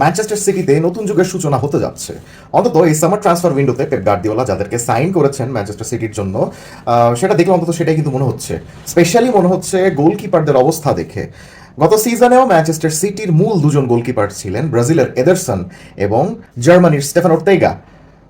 Manchester সিটিতে নতুন যুগের সূচনা হতে যাচ্ছে। অন্তত এই সামার ট্রান্সফার উইন্ডোতে পেপ গার্দিওলা যাদেরকে সাইন করেছেন ম্যানচেস্টার সিটির জন্য সেটা দেখলে অন্তত সেটাই কিন্তু মনে হচ্ছে। স্পেশালি মনে হচ্ছে গোলকিপারদের অবস্থা দেখে। গত সিজনেও ম্যানচেস্টার সিটির মূল দুজন গোলকিপার ছিলেন ব্রাজিলের এদারসন এবং জার্মানির স্টেফান ওর্তেগা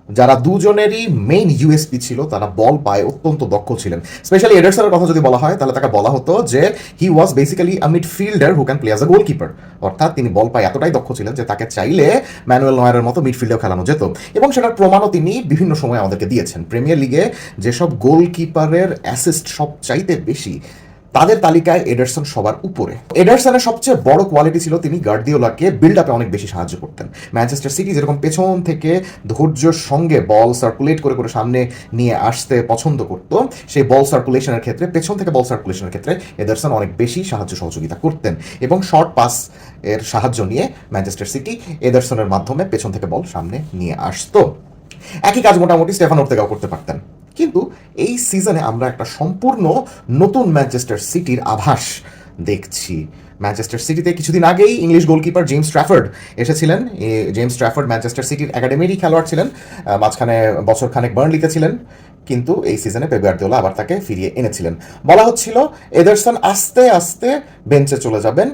যারা দুজনেরই মেইন ইউএসপি ছিল, তারা বল পায়, অত্যন্ত দক্ষ ছিলেন। স্পেশালি এডারসনের কথা যদি বলা হয়, তাহলে তাকে বলা হতো যে he was basically a midfielder who can play as a goalkeeper অর্থাৎ তিনি বল পায় এতটাই দক্ষ ছিলেন যে তাকে চাইলে ম্যানুয়েল নয়ারের মতো মিডফিল্ডেও খেলানো যেত। এবং সেটার প্রমাণও তিনি বিভিন্ন সময় আমাদেরকে দিয়েছেন। প্রিমিয়ার লিগে যেসব গোলকিপারের অ্যাসিস্ট সব চাইতে বেশি তাদের তালিকায় এডারসন সবার উপরে। এডারসনের সবচেয়ে বড় কোয়ালিটি ছিল তিনি গার্দিওলাকে বিল্ড আপে অনেক বেশি সাহায্য করতেন। ম্যানচেস্টার সিটি যেরকম পেছন থেকে ধৈর্যের সঙ্গে বল সার্কুলেট করে করে সামনে নিয়ে আসতে পছন্দ করত, সেই বল সার্কুলেশনের ক্ষেত্রে, পেছন থেকে বল সার্কুলেশনের ক্ষেত্রে এডারসন অনেক বেশি সাহায্য সহযোগিতা করতেন। এবং শর্ট পাস এর সাহায্য নিয়ে ম্যানচেস্টার সিটি এডারসনের মাধ্যমে পেছন থেকে বল সামনে নিয়ে আসতো। একই কাজ মোটামুটি স্টেফান ওর্তেগাও করতে পারতেন। কিন্তু এই সিজনে আমরা একটা সম্পূর্ণ নতুন ম্যানচেস্টার সিটির আভাস দেখছি। ম্যানচেস্টার সিটিতে কিছুদিন আগেই ইংলিশ গোলকিপার জেমস ট্র্যাফোর্ড এসেছিলেন। জেমস ট্র্যাফোর্ড ম্যানচেস্টার সিটির একাডেমিরই খেলোয়াড় ছিলেন। মাঝখানে বছর খানেক বার্নলিতে ছিলেন। কিন্তু এই সিজনে পেপ গার্দিওলা আবার তাকে ফিরিয়ে এনেছিলেন। বলা হচ্ছিল, এদারসন আস্তে আস্তে বেঞ্চে চলে যাবেন।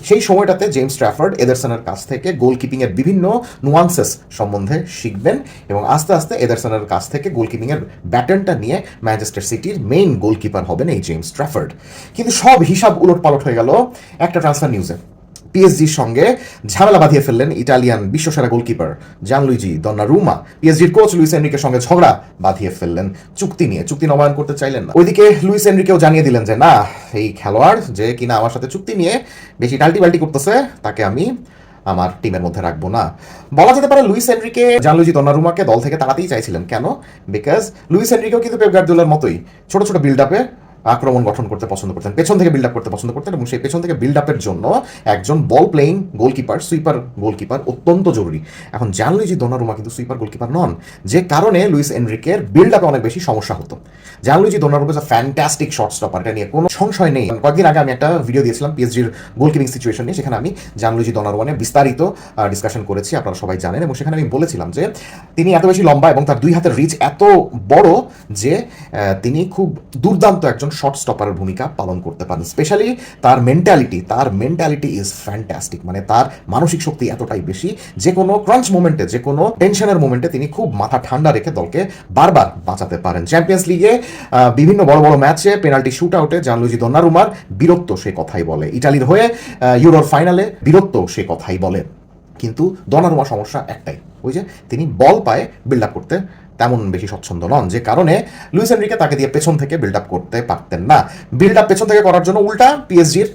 সেই সময়টাতে জেমস ট্র্যাফার্ড এদারসনের কাছ থেকে গোলকিপিংয়ের বিভিন্ন নুয়ান্সেস সম্বন্ধে শিখবেন এবং আস্তে আস্তে এদারসনের কাছ থেকে গোলকিপিংয়ের ব্যাটনটা নিয়ে ম্যানচেস্টার সিটির মেইন গোলকিপার হবেন এই জেমস ট্র্যাফার্ড কিন্তু সব হিসাব উলট পালট হয়ে গেল একটা ট্রান্সফার নিউজে পিএসজির সঙ্গে ঝামেলা বাঁধিয়ে ফেললেন ইটালিয়ান বিশ্বসেরা গোলকিপার জানলুইজি দন্নারুমা পিএসজির কোচ লুইস এনরিকের সঙ্গে ঝগড়া বাঁধিয়ে ফেললেন চুক্তি নিয়ে। চুক্তি নবায়ন করতে চাইলেন না। ওইদিকে লুইস এনরিকেও জানিয়ে দিলেন যে, না, এই খেলোয়াড় যে কিনা আমার সাথে চুক্তি নিয়ে বেশি টাল্টি বাল্টি করতেছে, তাকে আমি আমার টিমের মধ্যে রাখব না। বলা যেতে পারে লুইস এনরিকে জানলুইজি দন্নারুমাকে দল থেকে তাড়াতেই চাইছিলেন। কেন? বিকজ লুইস এনরিকেও কিন্তু পেপ গার্দিওলার মতোই ছোট ছোট বিল্ড আপে আক্রমণ গঠন করতে পছন্দ করতেন, পেছন থেকে বিল্ড আপ করতে পছন্দ করতেন এবং সেই পেছন থেকে বিল্ড আপের জন্য একজন ball playing goalkeeper sweeper goalkeeper অত্যন্ত জরুরি। এখন জানলুইজি দোনারুমা কিন্তু সুইপার গোলকিপার নন, যে কারণে লুইস এনরিকের বিল্ড আপে অনেক বেশি সমস্যা হতো। Gianluigi Donnarumma is fantastic short stopper এটা নিয়ে কোনো সংশয় নেই। কয়েকদিন আগে আমি একটা ভিডিও দিয়েছিলাম পিএসজির গোলকিপিং সিচুয়েশন নিয়ে। সেখানে আমি জানলুইজি দোনারুমানে বিস্তারিত ডিসকাশন করেছি, আপনারা সবাই জানেন। এবং সেখানে আমি বলেছিলাম যে, তিনি এত বেশি লম্বা এবং তার দুই হাতের রিচ এত বড় যে তিনি খুব দুর্দান্ত একজন শর্ট স্টপারের ভূমিকা পালন করতে পারেন। স্পেশালি তার মেন্টালিটি তার মেন্টালিটি ইজ ফ্যান্টাস্টিক মানে তার মানসিক শক্তি এতটাই বেশি যে কোনো ক্রাঞ্চ মোমেন্টে যে কোনো টেনশনের মোমেন্টে তিনি খুব মাথা ঠান্ডা রেখে দলকে বারবার বাঁচাতে পারেন। চ্যাম্পিয়ন্স লিগে বিভিন্ন বড় বড় ম্যাচে পেনাল্টি শুট আউটে জানলুজি দন্নারুমার বীরত্ব সে কথাই বলে। ইটালির হয়ে ইউরোর ফাইনালে বীরত্ব সে কথাই বলে। কিন্তু দনারুমা সমস্যা একটাই, ওই যে তিনি বল পায়ে বিল্ড আপ করতে তেমন বেশি স্বচ্ছন্দ নন, যে কারণে লুইস এনরিকে তাকে দিয়ে পেছন থেকে বিল্ড আপ করতে পারতেন না। বিল্ড আপ পেছন থেকে করার জন্য উল্টা পিএসজির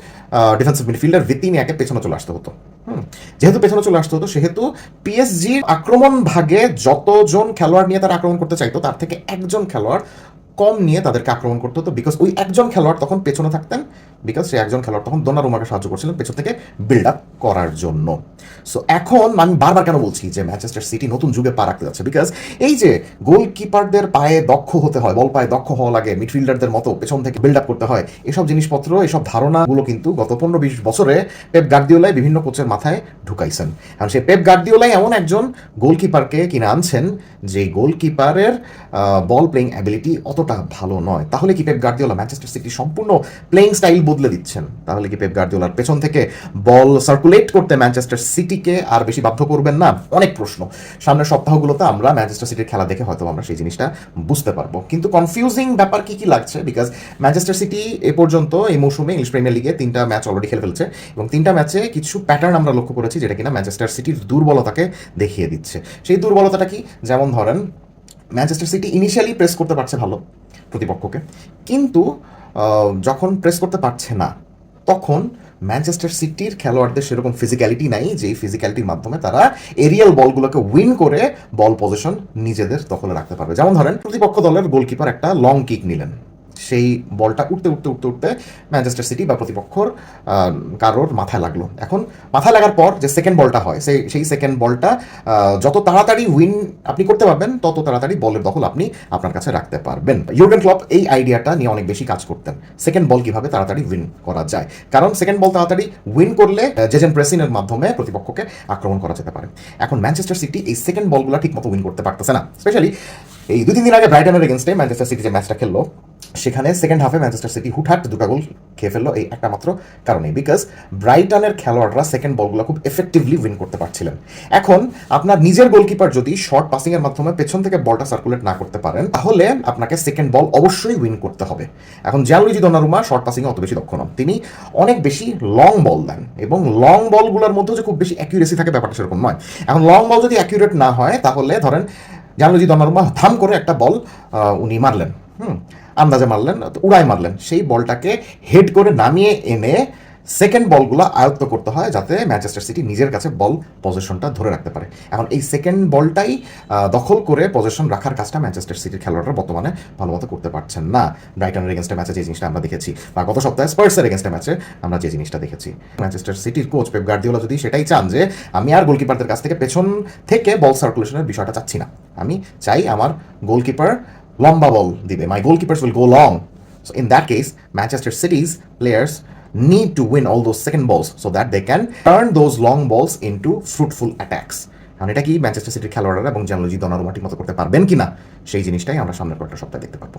ডিফেন্সিভ মিডফিল্ডার ভিত্তিনিয়াকে পেছনে চলে আসতে হতো। যেহেতু পেছনে চলে আসতে হতো, সেহেতু পিএসজির আক্রমণ ভাগে যতজন খেলোয়াড় নিয়ে তারা আক্রমণ করতে চাইতো, তার থেকে একজন খেলোয়াড় কম নিয়ে তাদেরকে আক্রমণ করতে হতো বিকজ ওই একজন খেলোয়াড় তখন পেছনে থাকতেন বিকজ সে একজন খেলোয়াড় তখন দোনারুমাকে সাহায্য করছিলেন পেছন থেকে বিল্ড আপ করার জন্য। সো এখন আমি বারবার কেন বলছি যে ম্যানচেস্টার সিটি নতুন যুগে পা রাখতে যাচ্ছে? বিকজ এই যে গোলকিপারদের পায়ে দক্ষ হতে হয় বল পায়ে দক্ষ হওয়া লাগে মিডফিল্ডারদের মতো পেছন থেকে বিল্ড আপ করতে হয়, এসব জিনিসপত্র, এসব ধারণাগুলো কিন্তু গত পনেরো বিশ বছরে পেপ গার্দিওলাই বিভিন্ন কোচের মাথায় ঢুকাইছেন। কারণ সেই পেপ গার্দিওলাই এমন একজন গোলকিপারকে কিনে আনছেন যে গোলকিপারের বল প্লেইং অ্যাবিলিটি অতটা ভালো নয়। তাহলে কি পেপ গার্দিওলা ম্যানচেস্টার সিটি সম্পূর্ণ প্লেইং স্টাইল বদলে দিচ্ছেন। তাহলে কি পেপ গার্দিওলার পেছন থেকে বল সার্কুলেট করতে ম্যানচেস্টার সিটিকে আর বেশি বাধ্য করবেন না? অনেক প্রশ্ন। সামনের সপ্তাহগুলোতে আমরা ম্যানচেস্টার সিটির খেলা দেখে হয়তো আমরা সেই জিনিসটা বুঝতে পারব। কিন্তু কনফিউজিং ব্যাপার কি কি লাগছে? বিকজ ম্যানচেস্টার সিটি এ পর্যন্ত এই মৌসুমে ইংলিশ প্রিমিয়ার লিগে তিনটা ম্যাচ অলরেডি খেলে ফেলছে এবং তিনটা ম্যাচে কিছু প্যাটার্ন আমরা লক্ষ্য করেছি যেটা কিনা ম্যানচেস্টার সিটির দুর্বলতাকে দেখিয়ে দিচ্ছে। সেই দুর্বলতাটা কি? যেমন ধরেন ম্যানচেস্টার সিটি ইনিশিয়ালি প্রেস করতে পারছে ভালো প্রতিপক্ষকে। কিন্তু যখন প্রেস করতে পারছে না, তখন ম্যানচেস্টার সিটির খেলোয়াড়দের সেরকম ফিজিক্যালিটি নাই, যেই ফিজিক্যালিটির মাধ্যমে তারা এরিয়াল বলগুলোকে উইন করে বল পজিশন নিজেদের দখলে রাখতে পারবে। যেমন ধরেন প্রতিপক্ষ দলের গোলকিপার একটা লং কিক নিলেন। সেই বলটা উঠতে উঠতে উঠতে উঠতে ম্যানচেস্টার সিটি বা প্রতিপক্ষর কারোর মাথায় লাগল। এখন মাথায় লাগার পর যে সেকেন্ড বলটা হয়, সেই সেই সেকেন্ড বলটা যত তাড়াতাড়ি উইন আপনি করতে পারবেন, তত তাড়াতাড়ি বলের দখল আপনি আপনার কাছে রাখতে পারবেন। ইউরগেন ক্লপ এই আইডিয়াটা নিয়ে অনেক বেশি কাজ করতেন। সেকেন্ড বল কীভাবে তাড়াতাড়ি উইন করা যায়? কারণ সেকেন্ড বল তাড়াতাড়ি উইন করলে জেজেন প্রেসিনের মাধ্যমে প্রতিপক্ষকে আক্রমণ করা যেতে পারে। এখন ম্যানচেস্টার সিটি এই সেকেন্ড বলগুলো ঠিক মতো উইন করতে পারতেছে না। স্পেশালি এই দুই, তিন দিন আগে ব্রাইটনের এগেনস্টে ম্যানচেস্টার সিটি যে ম্যাচটা খেললো সেখানে সেকেন্ড হাফে ম্যানচেস্টার সিটি হুটহাট দুটা গোল খেয়ে ফেলল, এই একটা মাত্র কারণে বিকজ ব্রাইটনের খেলোয়াড়রা সেকেন্ড বলগুলো খুব এফেক্টিভলি উইন করতে পারছিলেন। এখন আপনার নিজের গোলকিপার যদি শর্ট পাসিংয়ের মাধ্যমে পেছন থেকে বলটা সার্কুলেট না করতে পারেন, তাহলে আপনাকে সেকেন্ড বল অবশ্যই উইন করতে হবে। এখন জ্যালুইজি দোনারুমা শর্ট পাসিংয়ে অত বেশি দক্ষ নন। তিনি অনেক বেশি লং বল দেন এবং লং বলগুলোর মধ্যেও যে খুব বেশি অ্যাকিউরেসি থাকে ব্যাপারটা সেরকম নয়। এখন লং বল যদি অ্যাকিউরেট না হয়, তাহলে ধরেন জানুজি দনারুমা থাম করে একটা বল উনি মারলেন। হুম, আন্দাজে মারলেন উড়ায় মারলেন। সেই বলটাকে হেড করে নামিয়ে এনে সেকেন্ড বলগুলো আয়ত্ত করতে হয় যাতে ম্যানচেস্টার সিটি নিজের কাছে বল পজিশনটা ধরে রাখতে পারে। এখন এই সেকেন্ড বলটাই দখল করে পজিশন রাখার কাজটা ম্যানচেস্টার সিটির খেলোয়াড়রা বর্তমানে ভালো মতো করতে পারছেন না। ব্রাইটনের এগেনস্টে ম্যাচে যে জিনিসটা আমরা দেখেছি, বা গত সপ্তাহে স্পার্সের এগেনস্টে ম্যাচে আমরা যে জিনিসটা দেখেছি। ম্যানচেস্টার সিটির কোচ পেপ গার্দিওলা যদি সেটাই চান যে, আমি আর গোলকিপারদের কাছ থেকে পেছন থেকে বল সার্কুলেশনের বিষয়টা চাচ্ছি না। আমি চাই আমার গোলকিপার লম্বা বল দিবে my goalkeepers will go long So in that case, Manchester City's players need to win all those second balls so that they can turn those long balls into fruitful attacks. কারণ এটা কি Manchester সিটির খেলোয়াড়রা এবং জানলোজি দনারুমা ঠিক মতো করতে পারবেন কিনা সেই জিনিসটাই আমরা সামনের কয়েকটা সপ্তাহে দেখতে পারব